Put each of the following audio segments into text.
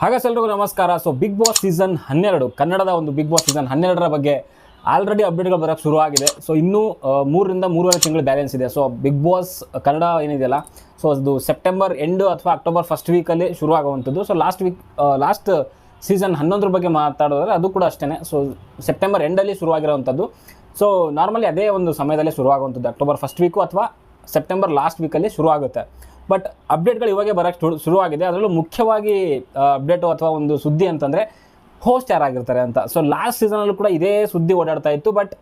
ಹಾಗೆ ಎಲ್ರಿಗೂ ನಮಸ್ಕಾರ. ಸೊ ಬಿಗ್ ಬಾಸ್ ಸೀಸನ್ ಹನ್ನೆರಡು, ಕನ್ನಡದ ಒಂದು ಬಿಗ್ ಬಾಸ್ ಸೀಸನ್ ಹನ್ನೆರಡರ ಬಗ್ಗೆ ಆಲ್ರೆಡಿ ಅಪ್ಡೇಟ್ಗಳು ಬರೋಕ್ಕೆ ಶುರುವಾಗಿದೆ. ಸೊ ಇನ್ನೂ ಮೂರರಿಂದ ಮೂರುವರೆ ತಿಂಗಳು ಬ್ಯಾಲೆನ್ಸ್ ಇದೆ. ಸೊ ಬಿಗ್ ಬಾಸ್ ಕನ್ನಡ ಏನಿದೆಯಲ್ಲ ಸೊ ಅದು ಸೆಪ್ಟೆಂಬರ್ ಎಂಡು ಅಥವಾ ಅಕ್ಟೋಬರ್ ಫಸ್ಟ್ ವೀಕಲ್ಲಿ ಶುರು ಆಗುವಂಥದ್ದು so last week last season ಹನ್ನೊಂದರ ಬಗ್ಗೆ ಮಾತಾಡೋದ್ರೆ ಅದು ಕೂಡ ಅಷ್ಟೇ ಸೊ ಸೆಪ್ಟೆಂಬರ್ ಎಂಡಲ್ಲಿ ಶುರುವಾಗಿರೋವಂಥದ್ದು. ಸೊ ನಾರ್ಮಲಿ ಅದೇ ಒಂದು ಸಮಯದಲ್ಲೇ ಶುರುವಾಗುವಂಥದ್ದು. ಅಕ್ಟೋಬರ್ ಫಸ್ಟ್ ವೀಕು ಅಥವಾ ಸೆಪ್ಟೆಂಬರ್ ಲಾಸ್ಟ್ ವೀಕಲ್ಲಿ ಶುರು ಆಗುತ್ತೆ ಬಟ್ ಅಪ್ಡೇಟ್ಗಳು ಇವಾಗೆ ಬರೋಕ್ಕೆ ಶುರು ಶುರುವಾಗಿದೆ. ಅದರಲ್ಲೂ ಮುಖ್ಯವಾಗಿ ಅಪ್ಡೇಟು ಅಥವಾ ಒಂದು ಸುದ್ದಿ ಅಂತಂದರೆ ಹೋಸ್ಟ್ ಯಾರಾಗಿರ್ತಾರೆ ಅಂತ. ಸೊ ಲಾಸ್ಟ್ ಸೀಸನಲ್ಲೂ ಕೂಡ ಇದೇ ಸುದ್ದಿ ಓಡಾಡ್ತಾ ಇತ್ತು. ಬಟ್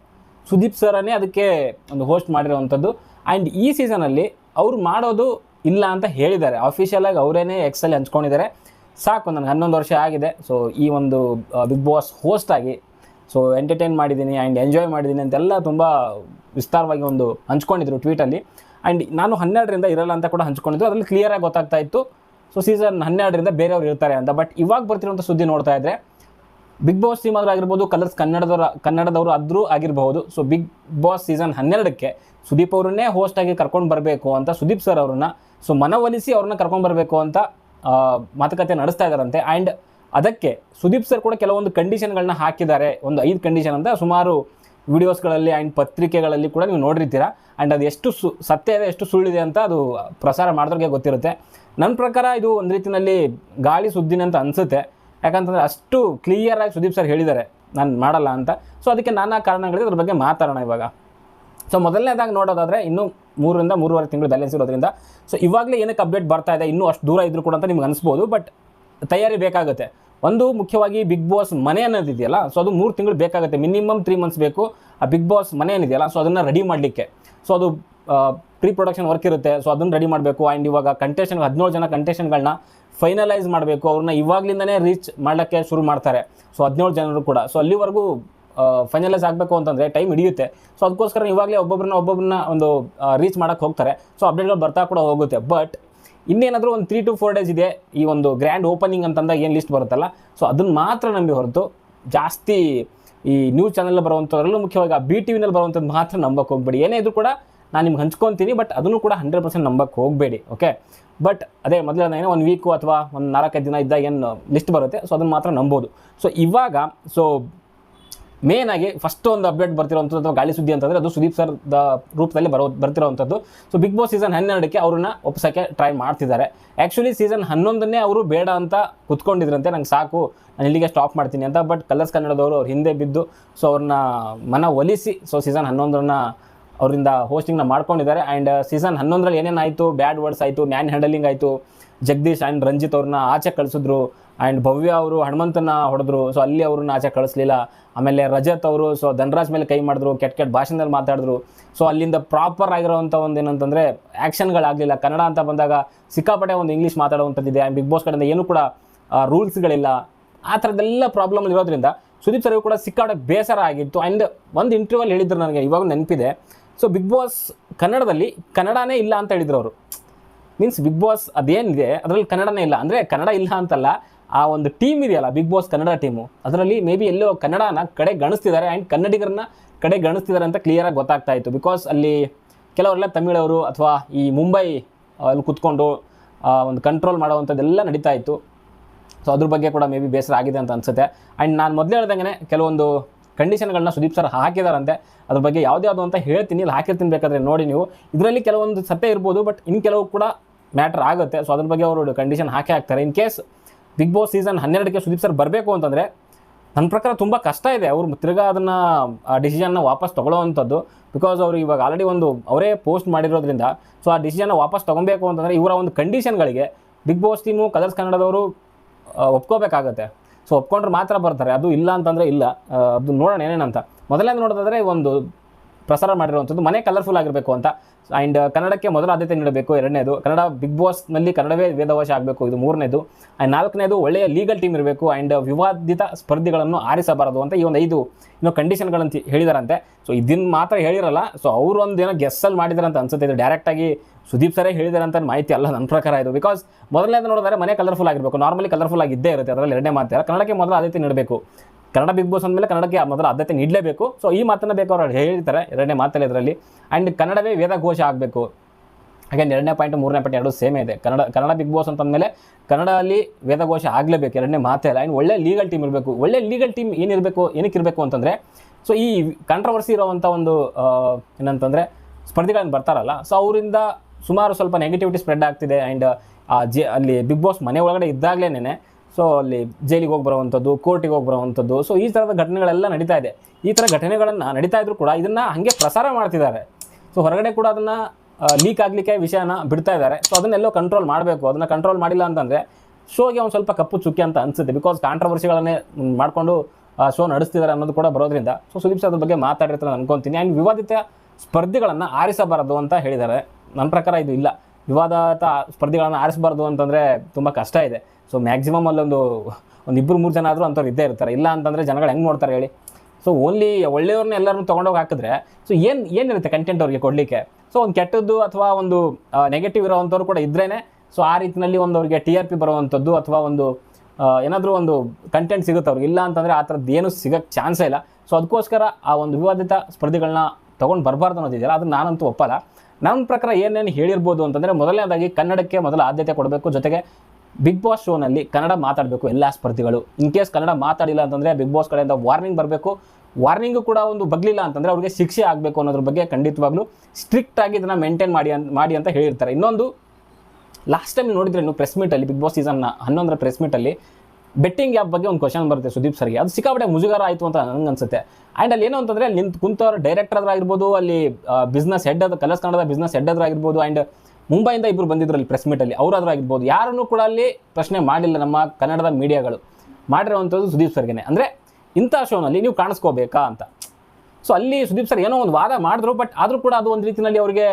ಸುದೀಪ್ ಸರನೇ ಅದಕ್ಕೆ ಒಂದು ಹೋಸ್ಟ್ ಮಾಡಿರುವಂಥದ್ದು. ಆ್ಯಂಡ್ ಈ ಸೀಸನಲ್ಲಿ ಅವರು ಮಾಡೋದು ಇಲ್ಲ ಅಂತ ಹೇಳಿದ್ದಾರೆ. ಅಫಿಷಿಯಲಾಗಿ ಅವರೇನೇ ಎಕ್ಸಲ್ಲಿ ಹಂಚ್ಕೊಂಡಿದ್ದಾರೆ. ಸಾಕು, ನನಗೆ ಹನ್ನೊಂದು ವರ್ಷ ಆಗಿದೆ. ಸೊ ಈ ಒಂದು ಬಿಗ್ ಬಾಸ್ ಹೋಸ್ಟ್ ಆಗಿ ಸೊ ಎಂಟರ್ಟೈನ್ ಮಾಡಿದ್ದೀನಿ ಆ್ಯಂಡ್ ಎಂಜಾಯ್ ಮಾಡಿದ್ದೀನಿ ಅಂತೆಲ್ಲ ತುಂಬ ವಿಸ್ತಾರವಾಗಿ ಒಂದು ಹಂಚ್ಕೊಂಡಿದ್ರು ಟ್ವೀಟಲ್ಲಿ ಆ್ಯಂಡ್ ನಾನು ಹನ್ನೆರಡರಿಂದ ಇರಲ್ಲ ಅಂತ ಕೂಡ ಹಂಚ್ಕೊಂಡಿದ್ದು ಅದರಲ್ಲಿ ಕ್ಲಿಯರಾಗಿ ಗೊತ್ತಾಗ್ತಾ ಇತ್ತು. ಸೊ ಸೀಸನ್ ಹನ್ನೆರಡರಿಂದ ಬೇರೆಯವರು ಇರ್ತಾರೆ ಅಂತ. ಬಟ್ ಇವಾಗ ಬರ್ತಿರುವಂಥ ಸುದ್ದಿ ನೋಡ್ತಾ ಇದ್ದರೆ ಬಿಗ್ ಬಾಸ್ ಟೀಮ್ ಆದರೂ ಆಗಿರ್ಬೋದು ಕಲರ್ಸ್ ಕನ್ನಡದವರ, ಕನ್ನಡದವರು ಆದರೂ ಆಗಿರಬಹುದು. ಸೊ ಬಿಗ್ ಬಾಸ್ ಸೀಸನ್ ಹನ್ನೆರಡಕ್ಕೆ ಸುದೀಪ್ ಅವರನ್ನೇ ಹೋಸ್ಟ್ ಆಗಿ ಕರ್ಕೊಂಡು ಬರಬೇಕು ಅಂತ ಸುದೀಪ್ ಸರ್ ಅವ್ರನ್ನ. ಸೊ ಮನವೊಲಿಸಿ ಅವ್ರನ್ನ ಕರ್ಕೊಂಡು ಬರಬೇಕು ಅಂತ ಮಾತುಕತೆ ನಡೆಸ್ತಾ ಇದ್ದಾರಂತೆ. ಆ್ಯಂಡ್ ಅದಕ್ಕೆ ಸುದೀಪ್ ಸರ್ ಕೂಡ ಕೆಲವೊಂದು ಕಂಡೀಷನ್ಗಳನ್ನ ಹಾಕಿದ್ದಾರೆ. ಒಂದು ಐದು ಕಂಡೀಷನ್ ಅಂತ ಸುಮಾರು ವಿಡಿಯೋಸ್ಗಳಲ್ಲಿ ಆ್ಯಂಡ್ ಪತ್ರಿಕೆಗಳಲ್ಲಿ ಕೂಡ ನೀವು ನೋಡಿರ್ತೀರ. ಆ್ಯಂಡ್ ಅದು ಎಷ್ಟು ಸು, ಸತ್ಯ ಇದೆ, ಎಷ್ಟು ಸುಳ್ಳಿದೆ ಅಂತ ಅದು ಪ್ರಸಾರ ಮಾಡಿದ್ರಿಗೆ ಗೊತ್ತಿರುತ್ತೆ. ನನ್ನ ಪ್ರಕಾರ ಇದು ಒಂದು ರೀತಿಯಲ್ಲಿ ಗಾಳಿ ಸುದ್ದಿನ ಅಂತ ಅನಿಸುತ್ತೆ. ಯಾಕಂತಂದರೆ ಅಷ್ಟು ಕ್ಲಿಯರಾಗಿ ಸುದೀಪ್ ಸರ್ ಹೇಳಿದ್ದಾರೆ, ನಾನು ಮಾಡಲ್ಲ ಅಂತ. ಸೊ ಅದಕ್ಕೆ ನಾನಾ ಕಾರಣಗಳಿದೆ, ಅದ್ರ ಬಗ್ಗೆ ಮಾತಾಡೋಣ ಇವಾಗ. ಸೊ ಮೊದಲನೇದಾಗಿ ನೋಡೋದಾದರೆ ಇನ್ನೂ ಮೂರರಿಂದ ಮೂರುವರೆ ತಿಂಗಳು ಬ್ಯಾಲೆನ್ಸ್ ಇರೋದ್ರಿಂದ ಸೊ ಇವಾಗಲೇ ಏನಕ್ಕೆ ಅಪ್ಡೇಟ್ ಬರ್ತಾ ಇದೆ, ಇನ್ನೂ ಅಷ್ಟು ದೂರ ಇದ್ರೂ ಕೂಡ ಅಂತ ನಿಮ್ಗೆ ಅನಿಸ್ಬೋದು ಬಟ್ ತಯಾರಿ ಬೇಕಾಗುತ್ತೆ. ಒಂದು ಮುಖ್ಯವಾಗಿ ಬಿಗ್ ಬಾಸ್ ಮನೆ ಅನ್ನೋದಿದೆಯಲ್ಲ ಸೊ ಅದು ಮೂರು ತಿಂಗಳು ಬೇಕಾಗುತ್ತೆ. ಮಿನಿಮಮ್ ತ್ರೀ ಮಂತ್ಸ್ ಬೇಕು. ಆ ಬಿಗ್ ಬಾಸ್ ಮನೆ ಏನಿದೆಯಲ್ಲ ಸೊ ಅದನ್ನು ರೆಡಿ ಮಾಡಲಿಕ್ಕೆ. ಸೊ ಅದು ಪ್ರೀ ಪ್ರೊಡಕ್ಷನ್ ವರ್ಕ್ ಇರುತ್ತೆ. ಸೊ ಅದನ್ನು ರೆಡಿ ಮಾಡಬೇಕು. ಆ್ಯಂಡ್ ಇವಾಗ ಕಂಟೆಷನ್ ಹದಿನೇಳು ಜನ ಕಂಟೆಷನ್ಗಳನ್ನ ಫೈನಲೈಸ್ ಮಾಡಬೇಕು. ಅವ್ರನ್ನ ಇವಾಗಲಿಂದನೇ ರೀಚ್ ಮಾಡೋಕ್ಕೆ ಶುರು ಮಾಡ್ತಾರೆ. ಸೊ ಹದಿನೇಳು ಜನರು ಕೂಡ. ಸೊ ಅಲ್ಲಿವರೆಗೂ ಫೈನಲೈಸ್ ಆಗಬೇಕು ಅಂತಂದರೆ ಟೈಮ್ ಹಿಡಿಯುತ್ತೆ. ಸೊ ಅದಕ್ಕೋಸ್ಕರ ಇವಾಗಲೇ ಒಬ್ಬೊಬ್ಬರನ್ನ ಒಬ್ಬೊಬ್ಬರನ್ನ ಒಂದು ರೀಚ್ ಮಾಡೋಕ್ಕೆ ಹೋಗ್ತಾರೆ. ಸೊ ಅಪ್ಡೇಟ್ಗಳು ಬರ್ತಾ ಕೂಡ ಹೋಗುತ್ತೆ. ಬಟ್ ಇನ್ನೇನಾದರೂ ಒಂದು ತ್ರೀ ಟು ಫೋರ್ ಡೇಸ್ ಇದೆ ಈ ಒಂದು ಗ್ರ್ಯಾಂಡ್ ಓಪನಿಂಗ್ ಅಂತಂದಾಗ ಏನು ಲಿಸ್ಟ್ ಬರುತ್ತಲ್ಲ? ಸೊ ಅದನ್ನು ಮಾತ್ರ ನಂಬಿ ಹೊರತು ಜಾಸ್ತಿ ಈ ನ್ಯೂಸ್ ಚಾನಲ್ ಬರುವಂಥದ್ರಲ್ಲೂ ಮುಖ್ಯವಾಗಿ ಆ ಬಿ ಟಿ ವಿನಲ್ಲಿ ಬರುವಂಥದ್ದು ಮಾತ್ರ ನಂಬಕ್ಕೆ ಹೋಗಬೇಡಿ. ಏನೇ ಇದ್ರೂ ಕೂಡ ನಾನು ನಿಮ್ಗೆ ಹಂಚ್ಕೊತೀನಿ ಬಟ್ ಅದನ್ನು ಕೂಡ ಹಂಡ್ರೆಡ್ ಪರ್ಸೆಂಟ್ ನಂಬಕ್ಕೆ ಹೋಗಬೇಡಿ ಓಕೆ ಬಟ್ ಅದೇ ಮೊದಲನೇ ಒಂದು ವೀಕು ಅಥವಾ ಒಂದು ನಾಲ್ಕೈದು ದಿನ ಇದ್ದಾಗ ಏನು ಲಿಸ್ಟ್ ಬರುತ್ತೆ ಸೊ ಅದನ್ನು ಮಾತ್ರ ನಂಬೋದು. ಸೊ ಇವಾಗ ಸೊ ಮೇನ್ ಆಗಿ ಫಸ್ಟ್ ಒಂದು ಅಪ್ಡೇಟ್ ಬರ್ತಿರೋವಂಥದ್ದು ಅಥವಾ ಗಾಳಿ ಸುದ್ದಿ ಅಂತಂದರೆ ಅದು ಸುದೀಪ್ ಸರ್ ದ ರೂಪದಲ್ಲಿ ಬರೋ ಬರ್ತಿರೋವಂಥದ್ದು. ಸೊ ಬಿಗ್ ಬಾಸ್ ಸೀಸನ್ ಹನ್ನೆರಡಕ್ಕೆ ಅವ್ರನ್ನ ಒಪ್ಪಿಸೋಕ್ಕೆ ಟ್ರೈ ಮಾಡ್ತಿದ್ದಾರೆ. ಆ್ಯಕ್ಚುಲಿ ಸೀಸನ್ ಹನ್ನೊಂದನ್ನೇ ಅವರು ಬೇಡ ಅಂತ ಕುತ್ಕೊಂಡಿದ್ರಂತೆ. ನಂಗೆ ಸಾಕು, ನಾನು ಇಲ್ಲಿಗೆ ಸ್ಟಾಪ್ ಮಾಡ್ತೀನಿ ಅಂತ. ಬಟ್ ಕಲರ್ಸ್ ಕನ್ನಡದವರು ಅವ್ರ ಹಿಂದೆ ಬಿದ್ದು ಸೊ ಅವ್ರನ್ನ ಮನ ಒಲಿಸಿ ಸೊ ಸೀಸನ್ ಹನ್ನೊಂದರನ್ನ ಅವರಿಂದ ಹೋಸ್ಟಿಂಗ್ನ ಮಾಡ್ಕೊಂಡಿದ್ದಾರೆ. ಆ್ಯಂಡ್ ಸೀಸನ್ ಹನ್ನೊಂದರಲ್ಲಿ ಏನೇನಾಯಿತು ಬ್ಯಾಡ್ ವರ್ಡ್ಸ್ ಆಯಿತು ಮ್ಯಾನ್ ಹ್ಯಾಂಡಲಿಂಗ್ ಆಯಿತು ಜಗದೀಶ್ ಆ್ಯಂಡ್ ರಂಜಿತ್ ಅವ್ರನ್ನ ಆಚೆ ಕಳಿಸಿದ್ರು. ಆ್ಯಂಡ್ ಭವ್ಯ ಅವರು ಹನುಮಂತನ ಹೊಡೆದ್ರು. ಸೊ ಅಲ್ಲಿ ಅವ್ರನ್ನ ಆಚೆ ಕಳಿಸ್ಲಿಲ್ಲ. ಆಮೇಲೆ ರಜತ್ ಅವರು ಸೊ ಧನರಾಜ್ ಮೇಲೆ ಕೈ ಮಾಡಿದ್ರು, ಕೆಟ್ಟ ಕೆಟ್ಟ ಭಾಷೆನಲ್ಲಿ ಮಾತಾಡಿದ್ರು. ಸೊ ಅಲ್ಲಿಂದ ಪ್ರಾಪರ್ ಆಗಿರೋವಂಥ ಒಂದು ಏನಂತಂದರೆ ಆ್ಯಕ್ಷನ್ಗಳಾಗಲಿಲ್ಲ ಕನ್ನಡ ಅಂತ ಬಂದಾಗ ಸಿಕ್ಕಾಪಟ್ಟೆ ಒಂದು ಇಂಗ್ಲೀಷ್ ಮಾತಾಡುವಂಥದ್ದಿದೆ. ಆ್ಯಂಡ್ ಬಿಗ್ ಬಾಸ್ ಕಡೆಯಿಂದ ಏನೂ ಕೂಡ ರೂಲ್ಸ್ಗಳಿಲ್ಲ ಆ ಥರದ್ದೆಲ್ಲ ಪ್ರಾಬ್ಲಮ್ ಇರೋದ್ರಿಂದ ಸುದೀಪ್ ಸರ್ ಕೂಡ ಸಿಕ್ಕಾಪಟ್ಟೆ ಬೇಸರ ಆಗಿತ್ತು. ಆ್ಯಂಡ್ ಒಂದು ಇಂಟರ್ವ್ಯೂಲ್ ಹೇಳಿದ್ರು ನನಗೆ, ಇವಾಗ ನೆನಪಿದೆ. ಸೊ ಬಿಗ್ ಬಾಸ್ ಕನ್ನಡದಲ್ಲಿ ಕನ್ನಡನೇ ಇಲ್ಲ ಅಂತ ಹೇಳಿದ್ರು ಅವರು. ಮೀನ್ಸ್ ಬಿಗ್ ಬಾಸ್ ಅದೇನಿದೆ, ಅದರಲ್ಲಿ ಕನ್ನಡನೇ ಇಲ್ಲ. ಅಂದರೆ ಕನ್ನಡ ಇಲ್ಲ ಅಂತಲ್ಲ ಆ ಒಂದು ಟೀಮ್ ಇದೆಯಲ್ಲ ಬಿಗ್ ಬಾಸ್ ಕನ್ನಡ ಟೀಮು ಅದರಲ್ಲಿ ಮೇ ಬಿ ಎಲ್ಲೋ ಕನ್ನಡನ ಕಡೆ ಗಣಿಸ್ತಿದ್ದಾರೆ ಆ್ಯಂಡ್ ಕನ್ನಡಿಗರನ್ನ ಕಡೆ ಗಣಿಸ್ತಿದ್ದಾರೆ ಅಂತ ಕ್ಲಿಯರಾಗಿ ಗೊತ್ತಾಗ್ತಾ ಇತ್ತು. ಬಿಕಾಸ್ ಅಲ್ಲಿ ಕೆಲವರೆಲ್ಲ ತಮಿಳವರು ಅಥವಾ ಈ ಮುಂಬೈ ಅಲ್ಲಿ ಕುತ್ಕೊಂಡು ಒಂದು ಕಂಟ್ರೋಲ್ ಮಾಡೋವಂಥದ್ದೆಲ್ಲ ನಡೀತಾ ಇತ್ತು. ಸೊ ಅದ್ರ ಬಗ್ಗೆ ಕೂಡ ಮೇ ಬಿ ಬೇಸರ ಆಗಿದೆ ಅಂತ ಅನಿಸುತ್ತೆ. ಆ್ಯಂಡ್ ನಾನು ಮೊದಲೇ ಹೇಳ್ದಂಗೆ ಕೆಲವೊಂದು ಕಂಡೀಷನ್ಗಳನ್ನ ಸುದೀಪ್ ಸರ್ ಹಾಕಿದಾರಂತೆ. ಅದ್ರ ಬಗ್ಗೆ ಯಾವ್ದು ಅಂತ ಹೇಳ್ತೀನಿ, ಇಲ್ಲಿ ಹಾಕಿರ್ತೀನಿ ಬೇಕಾದ್ರೆ ನೋಡಿ ನೀವು. ಇದರಲ್ಲಿ ಕೆಲವೊಂದು ಸತ್ಯ ಇರ್ಬೋದು ಬಟ್ ಇನ್ನು ಕೆಲವು ಕೂಡ ಮ್ಯಾಟ್ರ್ ಆಗುತ್ತೆ. ಸೊ ಅದ್ರ ಬಗ್ಗೆ ಅವರು ಕಂಡೀಷನ್ ಹಾಕೇ ಹಾಕ್ತಾರೆ. In case big boss season ಹನ್ನೆರಡಕ್ಕೆ ಸುದೀಪ್ ಸರ್ ಬರಬೇಕು ಅಂತಂದರೆ ನನ್ನ ಪ್ರಕಾರ ತುಂಬ ಕಷ್ಟ ಇದೆ. ಅವರು ತಿರ್ಗಾ ಅದನ್ನು, ಆ ಡಿಸಿಷನ್ನ ವಾಪಸ್ ತೊಗೊಳ್ಳೋವಂಥದ್ದು ಬಿಕಾಸ್ ಅವರು ಇವಾಗ ಆಲ್ರೆಡಿ ಒಂದು, ಅವರೇ ಪೋಸ್ಟ್ ಮಾಡಿರೋದ್ರಿಂದ ಸೊ ಆ ಡಿಸಿಷನ್ನ ವಾಪಸ್ ತೊಗೊಬೇಕು ಅಂತಂದರೆ ಇವರ ಒಂದು ಕಂಡೀಷನ್ಗಳಿಗೆ ಬಿಗ್ ಬಾಸ್ ಟೀಮು ಕಲರ್ಸ್ ಕನ್ನಡದವರು ಒಪ್ಕೋಬೇಕಾಗತ್ತೆ. ಸೊ ಒಪ್ಕೊಂಡ್ರೆ ಮಾತ್ರ ಬರ್ತಾರೆ. ಅದು ಇಲ್ಲ ಅಂತಂದರೆ ಇಲ್ಲ. ಅದು ನೋಡೋಣ ಏನೇನಂತ. ಮೊದಲನೇ ನೋಡೋದಾದರೆ ಒಂದು ಪ್ರಸಾರ ಮಾಡಿರುವಂಥದ್ದು ಮನೆ ಕಲರ್ಫುಲ್ ಆಗಿರಬೇಕು ಅಂತ. ಆ್ಯಂಡ್ ಕನ್ನಡಕ್ಕೆ ಮೊದಲ ಆದ್ಯತೆ ನೀಡಬೇಕು, ಎರಡನೇದು. ಕನ್ನಡ ಬಿಗ್ ಬಾಸ್ನಲ್ಲಿ ಕನ್ನಡವೇ ವೇದವಶ ಆಗಬೇಕು, ಇದು ಮೂರನೇದು. ಆ್ಯಂಡ್ ನಾಲ್ಕನೇದು ಒಳ್ಳೆಯ ಲೀಗಲ್ ಟೀಮ್ ಇರಬೇಕು ಆ್ಯಂಡ್ ವಿವಾದಿತ ಸ್ಪರ್ಧಿಗಳನ್ನು ಆರಿಸಬಾರದು ಅಂತ ಈ ಒಂದು ಐದು ಇನ್ನೂ ಕಂಡೀಷನ್ಗಳಂತ ಹೇಳಿದಾರಂತೆ. ಸೊ ಇದನ್ನು ಮಾತ್ರ ಹೇಳಿರಲ್ಲ. ಸೊ ಅವರು ಒಂದು ಏನೋ ಗೆಸ್ಸಲ್ಲಿ ಅಂತ ಅನ್ಸುತ್ತೆ. ಇದು ಡೈರೆಕ್ಟಾಗಿ ಸುದೀಪ್ ಸರೇ ಅಂತ ಮಾಹಿತಿ ಅಲ್ಲ ನನ್ನ ಪ್ರಕಾರ ಇದು. ಬಿಕಾಸ್ ಮೊದಲನೇದು ನೋಡಿದ್ರೆ ಮನೆ ಕಲರ್ಫುಲ್ ಆಗಿರಬೇಕು. ನಾರ್ಮಲಿ ಕಲರ್ಫುಲ್ ಆಗಿದ್ದೇ ಇರುತ್ತೆ. ಅದರಲ್ಲಿ ಎರಡನೇ ಮಾತ್ರ ಕನ್ನಡಕ್ಕೆ ಮೊದಲ ಆದ್ಯತೆ ನೀಡಬೇಕು. ಕನ್ನಡ ಬಿಗ್ ಬಾಸ್ ಅಂದಮೇಲೆ ಕನ್ನಡಕ್ಕೆ ಮೊದಲು ಆದ್ಯತೆ ನೀಡಲೇಬೇಕು. ಸೊ ಈ ಮಾತನ್ನು ಬೇಕು ಅವ್ರು ಹೇಳ್ತಾರೆ ಎರಡನೇ ಮಾತಲ್ಲಿ ಇದರಲ್ಲಿ. ಆ್ಯಂಡ್ ಕನ್ನಡವೇ ವೇದಘೋಷ ಆಗಬೇಕು. ಹಾಗೆ ಎರಡನೇ ಪಾಯಿಂಟ್, ಮೂರನೇ ಪಾಯಿಂಟ್ ಎರಡು ಸೇಮೇ ಇದೆ. ಕನ್ನಡ ಕನ್ನಡ ಬಿಗ್ ಬಾಸ್ ಅಂತಂದಮೇಲೆ ಕನ್ನಡದಲ್ಲಿ ವೇದಘೋಷ ಆಗಲೇಬೇಕು, ಎರಡನೇ ಮಾತೇ ಇಲ್ಲ ಆ್ಯಂಡ್ ಒಳ್ಳೆ ಲೀಗಲ್ ಟೀಮ್ ಇರಬೇಕು. ಒಳ್ಳೆ ಲೀಗಲ್ ಟೀಮ್ ಏನಿರಬೇಕು, ಏನಕ್ಕೆ ಇರಬೇಕು ಅಂತಂದರೆ ಸೊ ಈ ಕಾಂಟ್ರವರ್ಸಿ ಇರೋವಂಥ ಒಂದು ಏನಂತಂದರೆ, ಸ್ಪರ್ಧಿಗಳನ್ನು ಬರ್ತಾರಲ್ಲ. ಸೊ ಅವರಿಂದ ಸುಮಾರು ಸ್ವಲ್ಪ ನೆಗೆಟಿವಿಟಿ ಸ್ಪ್ರೆಡ್ ಆಗ್ತಿದೆ. ಆ್ಯಂಡ್ ಜೆ, ಅಲ್ಲಿ ಬಿಗ್ ಬಾಸ್ ಮನೆ ಒಳಗಡೆ ಇದ್ದಾಗಲೇ ಸೊ ಅಲ್ಲಿ ಜೈಲಿಗೆ ಹೋಗಿ ಬರುವಂಥದ್ದು, ಕೋರ್ಟಿಗೆ ಹೋಗಿ ಬರುವಂಥದ್ದು. ಸೊ ಈ ಥರದ ಘಟನೆಗಳೆಲ್ಲ ನಡೀತಾ ಇದೆ. ಈ ಥರ ಘಟನೆಗಳನ್ನು ನಡೀತಾ ಇದ್ರು ಕೂಡ ಇದನ್ನು ಹಾಗೆ ಪ್ರಸಾರ ಮಾಡ್ತಿದ್ದಾರೆ. ಸೊ ಹೊರಗಡೆ ಕೂಡ ಅದನ್ನು ಲೀಕ್ ಆಗಲಿಕ್ಕೆ ವಿಷಯನ ಬಿಡ್ತಾ ಇದ್ದಾರೆ. ಸೊ ಅದನ್ನೆಲ್ಲೋ ಕಂಟ್ರೋಲ್ ಮಾಡಬೇಕು. ಅದನ್ನು ಕಂಟ್ರೋಲ್ ಮಾಡಿಲ್ಲ ಅಂತಂದರೆ ಶೋಗೆ ಒಂದು ಸ್ವಲ್ಪ ಕಪ್ಪು ಚುಕ್ಕಿ ಅಂತ ಅನಿಸುತ್ತೆ. ಬಿಕಾಸ್ ಕಾಂಟ್ರವರ್ಸಿಗಳನ್ನೇ ಮಾಡಿಕೊಂಡು ಶೋ ನಡೆಸ್ತಿದ್ದಾರೆ ಅನ್ನೋದು ಕೂಡ ಬರೋದ್ರಿಂದ. ಸೊ ಸುದೀಪ್ ಸರ್ ಅದ್ರ ಬಗ್ಗೆ ಮಾತಾಡಿರ್ತಾರೆ ಅನ್ಕೊಂತೀನಿ. ಆ್ಯಂಡ್ ವಿವಾದಿತ ಸ್ಪರ್ಧಿಗಳನ್ನು ಆರಿಸಬಾರದು ಅಂತ ಹೇಳಿದ್ದಾರೆ. ನನ್ನ ಪ್ರಕಾರ ಇದು ಇಲ್ಲ. ವಿವಾದಿತ ಸ್ಪರ್ಧಿಗಳನ್ನು ಆರಿಸಬಾರ್ದು ಅಂತಂದರೆ ತುಂಬ ಕಷ್ಟ ಇದೆ. ಸೊ ಮ್ಯಾಕ್ಸಿಮಮ್ ಅಲ್ಲೊಂದು ಒಂದು ಇಬ್ಬರು ಮೂರು ಜನ ಆದರೂ ಅಂಥವ್ರು ಇದ್ದೇ ಇರ್ತಾರೆ. ಇಲ್ಲ ಅಂತಂದರೆ ಜನಗಳು ಹೆಂಗೆ ನೋಡ್ತಾರೆ ಹೇಳಿ? ಸೊ ಓನ್ಲಿ ಒಳ್ಳೆಯವ್ರನ್ನ ಎಲ್ಲರನ್ನೂ ತೊಗೊಂಡೋಗಿ ಹಾಕಿದ್ರೆ ಸೊ ಏನು ಏನಿರುತ್ತೆ ಕಂಟೆಂಟ್ ಅವ್ರಿಗೆ ಕೊಡಲಿಕ್ಕೆ? ಸೊ ಒಂದು ಕೆಟ್ಟದ್ದು ಅಥವಾ ಒಂದು ನೆಗೆಟಿವ್ ಇರೋವಂಥವ್ರು ಕೂಡ ಇದ್ರೇ ಸೊ ಆ ರೀತಿಯಲ್ಲಿ ಒಂದು ಅವ್ರಿಗೆ ಟಿ ಆರ್ ಪಿ ಬರುವಂಥದ್ದು ಅಥವಾ ಒಂದು ಏನಾದರೂ ಒಂದು ಕಂಟೆಂಟ್ ಸಿಗುತ್ತೆ ಅವ್ರಿಗೆ. ಇಲ್ಲ ಅಂತಂದರೆ ಆ ಥರದ್ದು ಏನೂ ಸಿಗೋಕ್ಕೆ ಚಾನ್ಸೇ ಇಲ್ಲ. ಸೊ ಅದಕ್ಕೋಸ್ಕರ ಆ ಒಂದು ವಿವಾದಿತ ಸ್ಪರ್ಧಿಗಳನ್ನ ತೊಗೊಂಡು ಬರಬಾರ್ದು ಅನ್ನೋದಿದೆಯಲ್ಲ, ಅದನ್ನ ನಾನಂತೂ ಒಪ್ಪಲ್ಲ. ನನ್ನ ಪ್ರಕಾರ ಏನೇನು ಹೇಳಿರ್ಬೋದು ಅಂತಂದರೆ, ಮೊದಲನೇದಾಗಿ ಕನ್ನಡಕ್ಕೆ ಮೊದಲ ಆದ್ಯತೆ ಕೊಡಬೇಕು. ಜೊತೆಗೆ ಬಿಗ್ ಬಾಸ್ ಶೋನಲ್ಲಿ ಕನ್ನಡ ಮಾತಾಡಬೇಕು ಎಲ್ಲ ಸ್ಪರ್ಧಿಗಳು. ಇನ್ ಕೇಸ್ ಕನ್ನಡ ಮಾತಾಡಿಲ್ಲ ಅಂತಂದರೆ ಬಿಗ್ ಬಾಸ್ ಕಡೆಯಿಂದ ವಾರ್ನಿಂಗ್ ಬರಬೇಕು. ವಾರ್ನಿಂಗು ಕೂಡ ಒಂದು ಬಗ್ಲಿಲ್ಲ ಅಂತಂದರೆ ಅವ್ರಿಗೆ ಶಿಕ್ಷೆ ಆಗಬೇಕು ಅನ್ನೋದ್ರ ಬಗ್ಗೆ ಖಂಡಿತವಾಗ್ಲೂ ಸ್ಟ್ರಿಕ್ಟ್ ಆಗಿ ಇದನ್ನು ಮೇಂಟೈನ್ ಮಾಡಿ ಮಾಡಿ ಅಂತ ಹೇಳಿರ್ತಾರೆ. ಇನ್ನೊಂದು ಲಾಸ್ಟ್ ಟೈಮ್ ನೋಡಿದ್ರೆ ನೀವು ಪ್ರೆಸ್ ಮೀಟಲ್ಲಿ ಬಿಗ್ ಬಾಸ್ ಸೀಸನ್ನ ಹನ್ನೊಂದರ ಪ್ರೆಸ್ ಮೀಟಲ್ಲಿ ಬೆಟ್ಟಿಂಗ್ ಆ್ಯಪ್ ಬಗ್ಗೆ ಒಂದು ಕ್ವಶನ್ ಬರುತ್ತೆ ಸುದೀಪ್ ಸರ್ಗೆ. ಅದು ಸಿಕ್ಕಾಪಟ್ಟೆ ಮುಜುಗರ ಆಯಿತು ಅಂತ ನಂಗೆ ಅನ್ಸುತ್ತೆ. ಆ್ಯಂಡ್ ಅಲ್ಲಿ ಏನು ಅಂತಂದರೆ ನಿಂತು ಕುಂತವ್ರು ಡೈರೆಕ್ಟರ್ ಆಗಿರ್ಬೋದು, ಅಲ್ಲಿ ಬಿಸ್ನೆಸ್ ಹೆಡ್ ಅದು ಕಲರ್ಸ್ ಕನ್ನಡದ ಬಿಸ್ನೆಸ್ ಹೆಡ್ ಆಗಿರ್ಬೋದು ಆ್ಯಂಡ್ ಮುಂಬೈಯಿಂದ ಇಬ್ಬರು ಬಂದಿದ್ರು ಅಲ್ಲಿ ಪ್ರೆಸ್ ಮೀಟಲ್ಲಿ ಅವರಾದ್ರೂ ಆಗಿರ್ಬೋದು. ಯಾರನ್ನೂ ಕೂಡ ಅಲ್ಲಿ ಪ್ರಶ್ನೆ ಮಾಡಿಲ್ಲ ನಮ್ಮ ಕನ್ನಡದ ಮೀಡಿಯಾಗಳು. ಮಾಡಿರುವಂಥದ್ದು ಸುದೀಪ್ ಸರ್ಗೆ ಅಂದರೆ ಇಂಥ ಶೋನಲ್ಲಿ ನೀವು ಕಾಣಿಸ್ಕೋಬೇಕಾ ಅಂತ. ಸೊ ಅಲ್ಲಿ ಸುದೀಪ್ ಸರ್ ಏನೋ ಒಂದು ವಾದ ಮಾಡಿದ್ರು ಬಟ್ ಆದರೂ ಕೂಡ ಅದು ಒಂದು ರೀತಿಯಲ್ಲಿ ಅವರಿಗೆ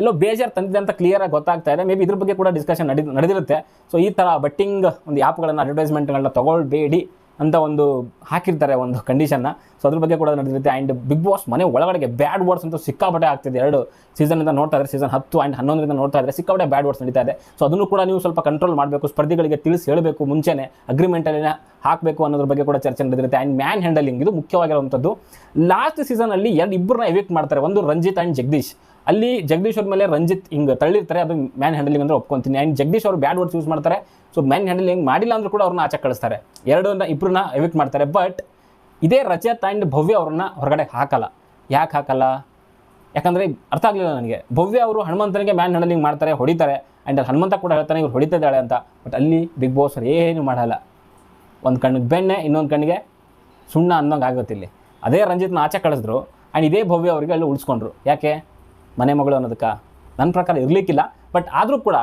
ಎಲ್ಲೋ ಬೇಜಾರು ತಂದಿದೆ ಅಂತ ಕ್ಲಿಯರಾಗಿ ಗೊತ್ತಾಗ್ತಾ ಇದೆ. ಮೇ ಬಿ ಇದ್ರ ಬಗ್ಗೆ ಕೂಡ ಡಿಸ್ಕಷನ್ ನಡಿ, ನಡೆದಿರುತ್ತೆ. ಸೊ ಈ ಥರ ಬಟ್ಟಿಂಗ್ ಒಂದು ಆ್ಯಪ್ಗಳನ್ನು ಅಡ್ವರ್ಟೈಸ್ಮೆಂಟ್ಗಳನ್ನ ತೊಗೊಳ್ಬೇಡಿ. ಅಂತ ಒಂದು ಹಾಕಿರ್ತಾರೆ ಒಂದು ಕಂಡೀಷನ್ನ ಸೊ ಅದ್ರ ಬಗ್ಗೆ ಕೂಡ ನಡೆದಿರುತ್ತೆ. ಆ್ಯಂಡ್ ಬಿಗ್ ಬಾಸ್ ಮನೆ ಒಳಗಡೆಗೆ ಬ್ಯಾಡ್ ವರ್ಡ್ಸ್ ಅಂತೂ ಸಿಕ್ಕಾಪಟ್ಟೆ ಆಗ್ತಿದೆ. ಎರಡು ಸೀಸನಿಂದ ನೋಡ್ತಾ ಇದ್ದಾರೆ. ಸೀಸನ್ ಹತ್ತು ಆ್ಯಂಡ್ ಹನ್ನೊಂದರಿಂದ ನೋಡ್ತಾ ಇದ್ದಾರೆ. ಸಿಕ್ಕಾಪಟ್ಟೆ ಬ್ಯಾಡ್ ವರ್ಡ್ಸ್ ನಡೀತಾ ಇದೆ. ಸೊ ಅದನ್ನು ಕೂಡ ನೀವು ಸ್ವಲ್ಪ ಕಂಟ್ರೋಲ್ ಮಾಡಬೇಕು. ಸ್ಪರ್ಧಿಗಳಿಗೆ ತಿಳಿಸಿ ಹೇಳಬೇಕು ಮುಂಚೆನೇ. ಅಗ್ರಿಮೆಂಟಲ್ಲಿ ಹಾಕಬೇಕು ಅನ್ನೋದ್ರ ಬಗ್ಗೆ ಕೂಡ ಚರ್ಚೆ ನಡೆದಿರುತ್ತೆ. ಆ್ಯಂಡ್ ಮ್ಯಾನ್ ಹ್ಯಾಂಡಲಿಂಗ್ ಇದು ಮುಖ್ಯವಾಗಿರುವಂಥದ್ದು. ಲಾಸ್ಟ್ ಸೀಸನಲ್ಲಿ ಎರಡು ಇಬ್ಬರನ್ನ ಎವಿಕ್ಟ್ ಮಾಡ್ತಾರೆ. ಒಂದು ರಂಜಿತ್ ಆ್ಯಂಡ್ ಜಗದೀಶ್. ಅಲ್ಲಿ ಜಗದೀಶ್ ಅವ್ರ ಮೇಲೆ ರಂಜಿತ್ ಹಿಂಗೆ ತಳ್ಳಿರ್ತಾರೆ, ಅದು ಮ್ಯಾನ್ ಹ್ಯಾಂಡಲಿಂಗ್ ಅಂದ್ರೆ ಒಪ್ಕೊಂತೀನಿ. ಆ್ಯಂಡ್ ಜಗದೀಶ್ ಅವರು ಬ್ಯಾಡ್ ವರ್ಡ್ಸ್ ಯೂಸ್ ಮಾಡ್ತಾರೆ. ಸೊ ಮ್ಯಾನ್ ಹ್ಯಾಂಡಲಿಂಗ್ ಮಾಡಿಲ್ಲ ಅಂದ್ರೂ ಕೂಡ ಅವ್ರನ್ನ ಆಚೆ ಕಳಿಸ್ತಾರೆ. ಎರಡನ್ನ ಇಬ್ಬರನ್ನ ಎವಿಕ್ಟ್ ಮಾಡ್ತಾರೆ. ಬಟ್ ಇದೇ ರಜತ್ ಆ್ಯಂಡ್ ಭವ್ಯ ಅವ್ರನ್ನ ಹೊರಗಡೆ ಹಾಕಲ್ಲ. ಯಾಕೆ ಹಾಕಲ್ಲ? ಯಾಕಂದರೆ ಅರ್ಥ ಆಗಲಿಲ್ಲ ನನಗೆ. ಭವ್ಯ ಅವರು ಹನುಮಂತನಿಗೆ ಮ್ಯಾನ್ ಹ್ಯಾಂಡಲಿಂಗ್ ಮಾಡ್ತಾರೆ, ಹೊಡಿತಾರೆ. ಆ್ಯಂಡ್ ಹನುಮಂತ ಕೂಡ ಹೇಳ್ತಾನೆ, ಇವ್ರು ಹೊಡಿತಿದ್ದಾಳೆ ಅಂತ. ಬಟ್ ಅಲ್ಲಿ ಬಿಗ್ ಬಾಸ್ ಅವ್ರು ಏನು ಮಾಡಲ್ಲ. ಒಂದು ಕಣ್ಣಿಗೆ ಬೆಣ್ಣೆ, ಇನ್ನೊಂದು ಕಣ್ಣಿಗೆ ಸುಣ್ಣ ಅನ್ನೋಂಗೆ ಆಗುತ್ತೆ ಇಲ್ಲಿ ಅದೇ ರಂಜಿತ್ನ ಆಚೆ ಕಳಿಸಿದ್ರು. ಆ್ಯಂಡ್ ಇದೇ ಭವ್ಯ ಅವರಿಗೆ ಅಲ್ಲಿ ಉಳಿಸ್ಕೊಂಡ್ರು. ಯಾಕೆ? ಮನೆ ಮಗಳು ಅನ್ನೋದಕ್ಕೆ ನನ್ನ ಪ್ರಕಾರ ಇರಲಿಕ್ಕಿಲ್ಲ. ಬಟ್ ಆದರೂ ಕೂಡ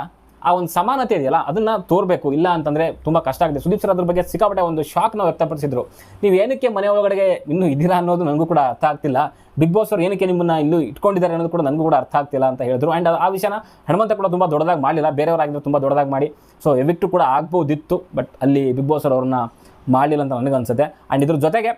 ಆ ಒಂದು ಸಮಾನತೆ ಇದೆಯಲ್ಲ, ಅದನ್ನು ತೋರಬೇಕು. ಇಲ್ಲ ಅಂತಂದರೆ ತುಂಬ ಕಷ್ಟ ಆಗಿದೆ. ಸುದೀಪ್ ಸರ್ ಅದ್ರ ಬಗ್ಗೆ ಸಿಕ್ಕಾಪಟ್ಟೆ ಒಂದು ಶಾಕ್ನ ವ್ಯಕ್ತಪಡಿಸಿದ್ರು. ನೀವು ಏನಕ್ಕೆ ಮನೆ ಒಳಗಡೆ ಇನ್ನೂ ಇದ್ದೀರಾ ಅನ್ನೋದು ನನಗೂ ಕೂಡ ಅರ್ಥ ಆಗ್ತಿಲ್ಲ. ಬಿಗ್ ಬಾಸ್ ಅವರು ಏನಕ್ಕೆ ನಿಮ್ಮನ್ನು ಇನ್ನೂ ಇಟ್ಕೊಂಡಿದ್ದಾರೆ ಅನ್ನೋದು ಕೂಡ ನನಗೂ ಕೂಡ ಅರ್ಥ ಆಗ್ತಿಲ್ಲ ಅಂತ ಹೇಳಿದ್ರು. ಆ್ಯಂಡ್ ಆ ವಿಷಯನ ಹನುಮಂತ ಕೂಡ ತುಂಬ ದೊಡ್ಡದಾಗಿ ಮಾಡಲಿಲ್ಲ. ಬೇರೆಯವರಾಗಿದ್ರು ತುಂಬ ದೊಡ್ಡದಾಗಿ ಮಾಡಿ. ಸೊ ಎವಿಕ್ಟು ಕೂಡ ಆಗ್ಬೋದಿತ್ತು. ಬಟ್ ಅಲ್ಲಿ ಬಿಗ್ ಬಾಸ್ ಅವ್ರು ಅವ್ರನ್ನ ಮಾಡಲಿಲ್ಲ ಅಂತ ನನಗೆ ಅನ್ಸುತ್ತೆ ಆ್ಯಂಡ್ ಇದ್ರ ಜೊತೆಗೆ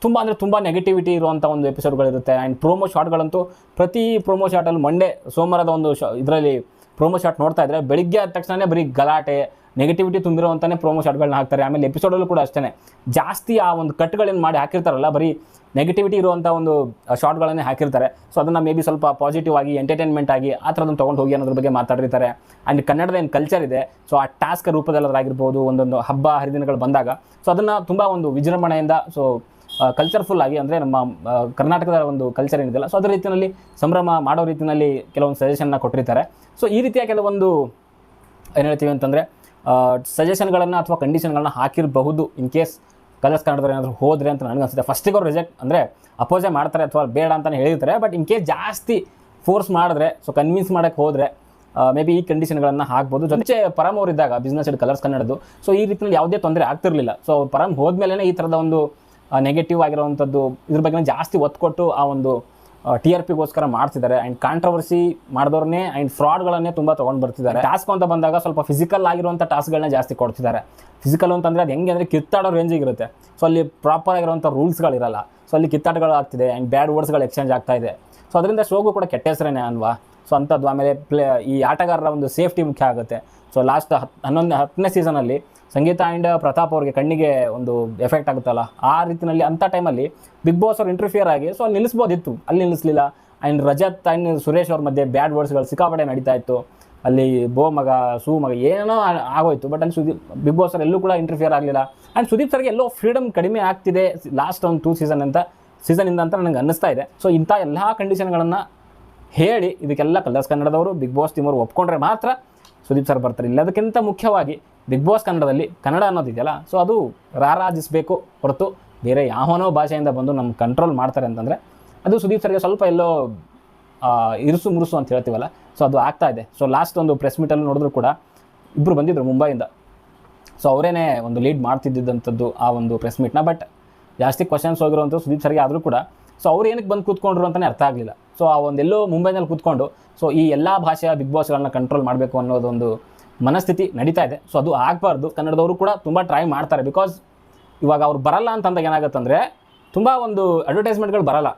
ತುಂಬ ಅಂದರೆ ತುಂಬ ನೆಗೆಟಿವಿಟಿ ಇರುವಂಥ ಒಂದು ಎಪಿಸೋಡ್ಗಳಿರುತ್ತೆ ಆ್ಯಂಡ್ ಪ್ರೋಮೋ ಶಾಟ್ಗಳಂತೂ ಪ್ರತಿ ಪ್ರೋಮೋ ಶಾಟಲ್ಲಿ ಮಂಡೇ ಸೋಮವಾರದ ಒಂದು ಶಾ, ಇದರಲ್ಲಿ ಪ್ರೋಮೋ ಶಾಟ್ ನೋಡ್ತಾ ಇದ್ದರೆ ಬೆಳಿಗ್ಗೆ ಆದ ತಕ್ಷಣವೇ ಬರೀ ಗಲಾಟೆ ನೆಗೆಟಿವಿಟಿ ತುಂಬಿರುವಂಥನೇ ಪ್ರೋಮೋ ಶಾಟ್ಗಳನ್ನ ಹಾಕ್ತಾರೆ. ಆಮೇಲೆ ಎಪಿಸೋಡಲ್ಲೂ ಕೂಡ ಅಷ್ಟೇ ಜಾಸ್ತಿ ಆ ಒಂದು ಕಟ್ಗಳೇನು ಮಾಡಿ ಹಾಕಿರ್ತಾರಲ್ಲ, ಬರೀ ನೆಗೆಟಿವಿಟಿ ಇರುವಂಥ ಒಂದು ಶಾಟ್ಗಳನ್ನೇ ಹಾಕಿರ್ತಾರೆ. ಸೊ ಅದನ್ನು ಮೇ ಬಿ ಸ್ವಲ್ಪ ಪಾಸಿಟಿವ್ ಆಗಿ ಎಂಟರ್ಟೈನ್ಮೆಂಟ್ ಆಗಿ, ಆ ಥರದನ್ನು ತೊಗೊಂಡು ಹೋಗಿ ಅನ್ನೋದ್ರ ಬಗ್ಗೆ ಮಾತಾಡಿರ್ತಾರೆ. ಆ್ಯಂಡ್ ಕನ್ನಡದ ಏನು ಕಲ್ಚರ್ ಇದೆ ಸೊ ಆ ಟಾಸ್ಕ್ ರೂಪದಲ್ಲಾಗಿರ್ಬೋದು ಒಂದೊಂದು ಹಬ್ಬ, ಹರಿದಿನಗಳು ಬಂದಾಗ ಸೊ ಅದನ್ನು ತುಂಬ ಒಂದು ವಿಜೃಂಭಣೆಯಿಂದ ಸೊ ಕಲ್ಚರ್ಫುಲ್ ಆಗಿ ಅಂದರೆ ನಮ್ಮ ಕರ್ನಾಟಕದ ಒಂದು ಕಲ್ಚರ್ ಏನಿದೆಯಲ್ಲ ಸೊ ಅದೇ ರೀತಿಯಲ್ಲಿ ಸಂಭ್ರಮ ಮಾಡೋ ರೀತಿಯಲ್ಲಿ ಕೆಲವೊಂದು ಸಜೆಷನ್ನ ಕೊಟ್ಟಿರ್ತಾರೆ. ಸೊ ಈ ರೀತಿಯ ಕೆಲವೊಂದು, ಏನು ಹೇಳ್ತೀವಿ ಅಂತಂದರೆ ಸಜೆಷನ್ಗಳನ್ನು ಅಥವಾ ಕಂಡೀಷನ್ಗಳನ್ನ ಹಾಕಿರಬಹುದು ಇನ್ ಕೇಸ್ ಕಲರ್ಸ್ ಕನ್ನಡದವ್ರು ಏನಾದರೂ ಹೋದರೆ ಅಂತ ನನಗೆ ಅನಿಸುತ್ತೆ. ಫಸ್ಟಿಗೆ ಅವ್ರು ರಿಜೆಕ್ಟ್ ಅಂದರೆ ಅಪೋಸೆ ಮಾಡ್ತಾರೆ ಅಥವಾ ಬೇಡ ಅಂತಲೇ ಹೇಳಿರ್ತಾರೆ ಬಟ್ ಇನ್ ಕೇಸ್ ಜಾಸ್ತಿ ಫೋರ್ಸ್ ಮಾಡಿದ್ರೆ ಸೊ ಕನ್ವಿನ್ಸ್ ಮಾಡೋಕ್ಕೆ ಹೋದರೆ ಮೇ ಬಿ ಈ ಕಂಡೀಷನ್ಗಳನ್ನು ಹಾಕ್ಬೋದು. ಜೊತೆ ಪರಮ್ ಅವರಿದ್ದಾಗ ಬಿಸ್ನೆಸ್ ಇಡ್ ಕಲರ್ಸ್ ಕನ್ನಡದ್ದು ಸೊ ಈ ರೀತಿಯಲ್ಲಿ ಯಾವುದೇ ತೊಂದರೆ ಆಗ್ತಿರಲಿಲ್ಲ. ಸೊ ಪರಮ್ ಹೋದ್ಮೇಲೆ ಈ ಥರದ ಒಂದು ನೆಗೆಟಿವ್ ಆಗಿರುವಂಥದ್ದು ಇದ್ರ ಬಗ್ಗೆ ಜಾಸ್ತಿ ಒತ್ತು ಕೊಟ್ಟು ಆ ಒಂದು ಟಿ ಆರ್ ಪಿಗೋಸ್ಕರ ಮಾಡ್ತಿದ್ದಾರೆ. ಆ್ಯಂಡ್ ಕಾಂಟ್ರವರ್ಸಿ ಮಾಡಿದವ್ರನ್ನೇ ಆ್ಯಂಡ್ ಫ್ರಾಡ್ಗಳನ್ನೇ ತುಂಬ ತೊಗೊಂಡು ಬರ್ತಿದ್ದಾರೆ. ಟಾಸ್ಕ್ ಅಂತ ಬಂದಾಗ ಸ್ವಲ್ಪ ಫಿಸಿಕಲ್ ಆಗಿರುವಂಥ ಟಾಸ್ಕ್ಗಳನ್ನ ಜಾಸ್ತಿ ಕೊಡ್ತಿದ್ದಾರೆ. ಫಿಸಿಕಲ್ ಅಂತಂದರೆ ಅದು ಹೆಂಗೆ ಅಂದರೆ ಕಿತ್ತಾಡೋ ರೇಂಜಿಗೆ ಇರುತ್ತೆ. ಸೊ ಅಲ್ಲಿ ಪ್ರಾಪರ್ ಆಗಿರುವಂಥ ರೂಲ್ಸ್ಗಳಿರಲ್ಲ ಸೊ ಅಲ್ಲಿ ಕಿತ್ತಾಟಗಳು ಆಗ್ತಿದೆ ಆ್ಯಂಡ್ ಬ್ಯಾಡ್ ವರ್ಡ್ಸ್ಗಳು ಎಕ್ಸ್ಚೇಂಜ್ ಆಗ್ತಾ ಇದೆ. ಸೊ ಅದರಿಂದ ಶೋಗೂ ಕೂಡ ಕೆಟ್ಟ ಹೆಸರೇನೆ ಅಲ್ವಾ? ಸೊ ಅಂಥದ್ದು ಆಮೇಲೆ ಪ್ಲೇ ಈ ಆಟಗಾರರ ಒಂದು ಸೇಫ್ಟಿ ಮುಖ್ಯ ಆಗುತ್ತೆ. ಸೊ ಲಾಸ್ಟ್ ಹತ್ತು ಹನ್ನೊಂದು, ಹತ್ತನೇ ಸೀಸನಲ್ಲಿ ಸಂಗೀತ ಆ್ಯಂಡ್ ಪ್ರತಾಪ್ ಅವ್ರಿಗೆ ಕಣ್ಣಿಗೆ ಒಂದು ಎಫೆಕ್ಟ್ ಆಗುತ್ತಲ್ಲ? ಆ ರೀತಿಯಲ್ಲಿ ಅಂಥ ಟೈಮಲ್ಲಿ ಬಿಗ್ ಬಾಸ್ ಅವ್ರು ಇಂಟರ್ಫಿಯರ್ ಆಗಿ ಸೊ ನಿಲ್ಲಿಸ್ಬೋದಿತ್ತು. ಅಲ್ಲಿ ನಿಲ್ಲಿಸಲಿಲ್ಲ. ಆ್ಯಂಡ್ ರಜತ್ ಆ್ಯಂಡ್ ಸುರೇಶ್ ಅವ್ರ ಮಧ್ಯೆ ಬ್ಯಾಡ್ ವರ್ಡ್ಸ್ಗಳು ಸಿಕ್ಕಾಪಟ್ಟೆ ನಡೀತಾ ಇತ್ತು. ಅಲ್ಲಿ ಬೋ ಮಗ ಸೂ ಮಗ ಏನೋ ಆಗೋಯ್ತು. ಬಟ್ ಅಲ್ಲಿ ಸುದೀಪ್, ಬಿಗ್ ಬಾಸ್ ಎಲ್ಲೂ ಕೂಡ ಇಂಟರ್ಫಿಯರ್ ಆಗಲಿಲ್ಲ. ಆ್ಯಂಡ್ ಸುದೀಪ್ ಸರ್ಗೆ ಎಲ್ಲೋ ಫ್ರೀಡಮ್ ಕಡಿಮೆ ಆಗ್ತಿದೆ ಲಾಸ್ಟ್ ಒಂದು ಟೂ ಸೀಸನ್ ಅಂತ ಸೀಸನಿಂದ ಅಂತ ನನಗೆ ಅನ್ನಿಸ್ತಾ ಇದೆ. ಸೊ ಇಂಥ ಎಲ್ಲ ಕಂಡೀಷನ್ಗಳನ್ನು ಹೇಳಿ ಇದಕ್ಕೆಲ್ಲ ಕಲರ್ಸ್ ಕನ್ನಡದವರು, ಬಿಗ್ ಬಾಸ್ ಟೀಮವರು ಒಪ್ಕೊಂಡ್ರೆ ಮಾತ್ರ ಸುದೀಪ್ ಸರ್ ಬರ್ತಾರೆ. ಇಲ್ಲ ಅದಕ್ಕಿಂತ ಮುಖ್ಯವಾಗಿ ಬಿಗ್ ಬಾಸ್ ಕನ್ನಡದಲ್ಲಿ ಕನ್ನಡ ಅನ್ನೋದಿದೆಯಲ್ಲ ಸೊ ಅದು ರಾರಾಜಿಸಬೇಕು ಹೊರತು ಬೇರೆ ಯಾವನೋ ಭಾಷೆಯಿಂದ ಬಂದು ನಮ್ಮ ಕಂಟ್ರೋಲ್ ಮಾಡ್ತಾರೆ ಅಂತಂದರೆ ಅದು ಸುದೀಪ್ ಸರ್ಗೆ ಸ್ವಲ್ಪ ಎಲ್ಲೋ ಇರುಸು ಮುರುಸು ಅಂತ ಹೇಳ್ತೀವಲ್ಲ ಸೊ ಅದು ಆಗ್ತಾ ಇದೆ. ಸೊ ಲಾಸ್ಟ್ ಒಂದು ಪ್ರೆಸ್ ಮೀಟಲ್ಲಿ ನೋಡಿದ್ರು ಕೂಡ ಇಬ್ಬರು ಬಂದಿದ್ದರು ಮುಂಬೈಯಿಂದ. ಸೊ ಅವರೇನೆ ಒಂದು ಲೀಡ್ ಮಾಡ್ತಿದ್ದಂಥದ್ದು ಆ ಒಂದು ಪ್ರೆಸ್ ಮೀಟ್ನ ಬಟ್ ಜಾಸ್ತಿ ಕ್ವಶನ್ಸ್ ಹೋಗಿರುವಂಥ ಸುದೀಪ್ ಸರ್ಗೆ ಆದರೂ ಕೂಡ ಸೊ ಅವ್ರು ಏನಕ್ಕೆ ಬಂದು ಕೂತ್ಕೊಂಡ್ರು ಅಂತಲೇ ಅರ್ಥ ಆಗಲಿಲ್ಲ. ಸೊ ಆ ಒಂದೆಲ್ಲೋ ಮುಂಬೈನಲ್ಲಿ ಕೂತ್ಕೊಂಡು ಸೊ ಈ ಎಲ್ಲ ಭಾಷೆಯ ಬಿಗ್ ಬಾಸ್ಗಳನ್ನ ಕಂಟ್ರೋಲ್ ಮಾಡಬೇಕು ಅನ್ನೋದೊಂದು ಮನಸ್ಥಿತಿ ನಡೀತಾ ಇದೆ. ಸೊ ಅದು ಆಗಬಾರ್ದು. ಕನ್ನಡದವರು ಕೂಡ ತುಂಬ ಟ್ರೈ ಮಾಡ್ತಾರೆ. ಬಿಕಾಸ್ ಇವಾಗ ಅವ್ರು ಬರಲ್ಲ ಅಂತಂದಾಗ ಏನಾಗುತ್ತಂದರೆ, ತುಂಬ ಒಂದು ಅಡ್ವರ್ಟೈಸ್ಮೆಂಟ್ಗಳು ಬರಲ್ಲ.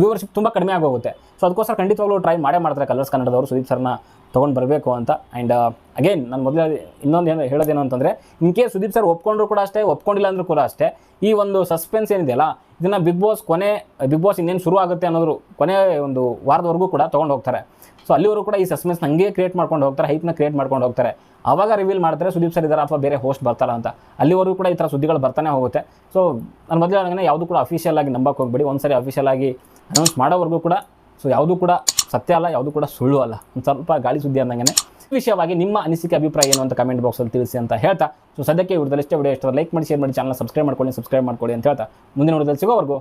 ವ್ಯೂವರ್ಶಿಪ್ ತುಂಬ ಕಡಿಮೆ ಆಗೋಗುತ್ತೆ. ಸೊ ಅದಕ್ಕೋಸ್ಕರ ಖಂಡಿತವಾಗ್ಲೂ ಟ್ರೈ ಮಾಡೇ ಮಾಡ್ತಾರೆ ಕಲರ್ಸ್ ಕನ್ನಡದವರು. ಸುದೀಪ್ ಸರ್ನ ತೊಗೊಂಡು ಬರಬೇಕು ಅಂತ. ಆ್ಯಂಡ್ ಅಗೇನ್ ನಾನು ಮೊದಲೇ ಇನ್ನೊಂದು ಏನು ಹೇಳೋದೇನು ಅಂತಂದರೆ ಇನ್ ಕೇಸ್ ಸುದೀಪ್ ಸರ್ ಒಪ್ಕೊಂಡ್ರು ಕೂಡ ಅಷ್ಟೇ, ಒಪ್ಕೊಂಡಿಲ್ಲ ಅಂದರೂ ಕೂಡ ಅಷ್ಟೇ, ಈ ಒಂದು ಸಸ್ಪೆನ್ಸ್ ಏನಿದೆಯಲ್ಲ ಇದನ್ನು ಬಿಗ್ ಬಾಸ್ ಕೊನೆ ಬಿಗ್ ಬಾಸ್ ಇನ್ನೇನು ಶುರು ಆಗುತ್ತೆ ಅನ್ನೋದ್ರು ಕೊನೆ ಒಂದು ವಾರದವರೆಗೂ ಕೂಡ ತೊಗೊಂಡು ಹೋಗ್ತಾರೆ. ಸೊ ಅಲ್ಲಿವರು ಕೂಡ ಈ ಸಸ್ಪೆನ್ಸ್ ಹಂಗೆ ಕ್ರಿಯೇಟ್ ಮಾಡ್ಕೊಂಡು ಹೋಗ್ತಾರೆ ಹೈಪ್ನ ಕ್ರಿಯೇಟ್ ಮಾಡ್ಕೊಂಡು ಹೋಗ್ತಾರೆ. ಆವಾಗ ರಿವೀಲ್ ಮಾಡ್ತಾರೆ, ಸುದೀಪ್ ಸರ್ ಇದ್ದಾರೆ ಅಥವಾ ಬೇರೆ ಹೋಸ್ಟ್ ಬರ್ತಾರ ಅಂತ. ಅಲ್ಲಿವರೆಗೂ ಕೂಡ ಈ ಥರ ಸುದ್ದಿಗಳು ಬರ್ತಾನೆ ಹೋಗುತ್ತೆ. ಸೊ ನಾನು ಮೊದಲೇ ಯಾವುದು ಕೂಡ ಅಫಿಷಿಯಲ್ ಆಗಿ ನಂಬಕ್ಕೆ ಹೋಗ್ಬೇಡಿ. ಒಂದ್ಸರಿ ಅಫಿಷಿಯಲ್ ಆಗಿ ಅನೌನ್ಸ್ ಮಾಡೋವರೆಗೂ ಕೂಡ ಸೊ ಯಾವುದು ಕೂಡ ಸತ್ಯ ಅಲ್ಲ, ಯಾವುದು ಕೂಡ ಸುಳ್ಳು ಅಲ್ಲ. ಒಂದು ಸ್ವಲ್ಪ ಗಾಳಿ ಸುದ್ದಿ ಅಂದಂಗೆ ವಿಷಯವಾಗಿ ನಿಮ್ಮ ಅನಿಸಿಕೆ, ಅಭಿಪ್ರಾಯ ಏನು ಅಂತ ಕಮೆಂಟ್ ಬಾಕ್ಸಲ್ಲಿ ತಿಳಿಸಿ ಅಂತ ಹೇಳ್ತಾ. ಸೊ ಸದ್ಯಕ್ಕೆ ಇವ್ರದಲ್ಲಿ ಇಷ್ಟೇ ವಿಡಿಯೋ ಇಷ್ಟ ಲೈಕ್ ಮಾಡಿ ಶೇರ್ ಮಾಡಿ ಚಾನಲ್ ಸಬ್ಸ್ಕ್ರೈಬ್ ಮಾಡ್ಕೊಳ್ಳಿ ಸಬ್ಸ್ಕ್ರೈಬ್ ಮಾಡ್ಕೊಳ್ಳಿ ಅಂತ ಹೇಳ್ತಾ. ಮುಂದಿನ ವಿಡಿಯೋದಲ್ಲಿ ಸಿಗೋವರೆಗೂ